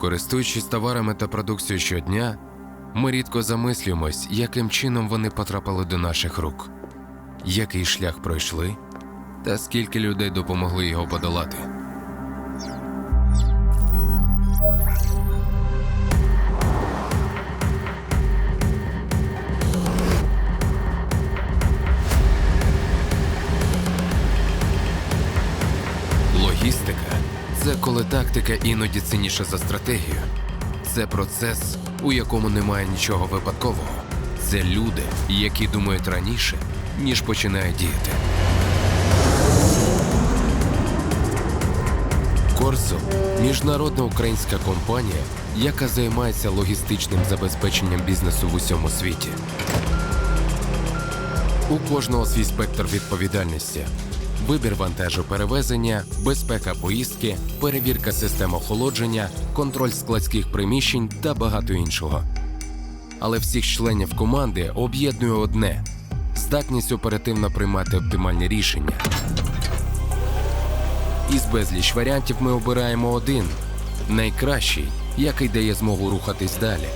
Користуючись товарами та продукцією щодня, ми рідко замислюємось, яким чином вони потрапили до наших рук, який шлях пройшли, та скільки людей допомогли його подолати. Логістика це коли тактика іноді цінніша за стратегію. Це процес, у якому немає нічого випадкового. Це люди, які думають раніше, ніж починають діяти. Корсо міжнародна українська компанія, яка займається логістичним забезпеченням бізнесу в усьому світі. У кожного свій спектр відповідальності. Вибір вантажу перевезення, безпека поїздки, перевірка систем охолодження, контроль складських приміщень та багато іншого. Але всіх членів команди об'єднує одне здатність оперативно приймати оптимальні рішення. Із безліч варіантів ми обираємо один найкращий, який дає змогу рухатись далі.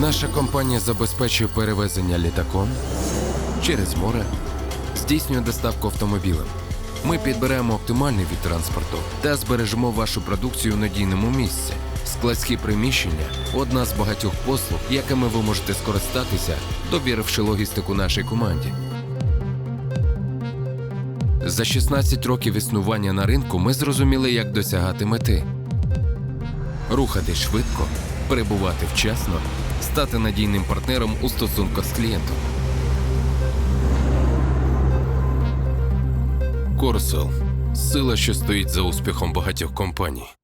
Наша компанія забезпечує перевезення літаком через море, здійснює доставку автомобілем. Ми підберемо оптимальний від транспорту та збережемо вашу продукцію у надійному місці. Складські приміщення одна з багатьох послуг, якими ви можете скористатися, довіривши логістику нашій команді. За 16 років існування на ринку ми зрозуміли, як досягати мети рухати швидко, перебувати вчасно, стати надійним партнером у стосунках з клієнтом. Корсел сила, що стоїть за успіхом багатьох компаній.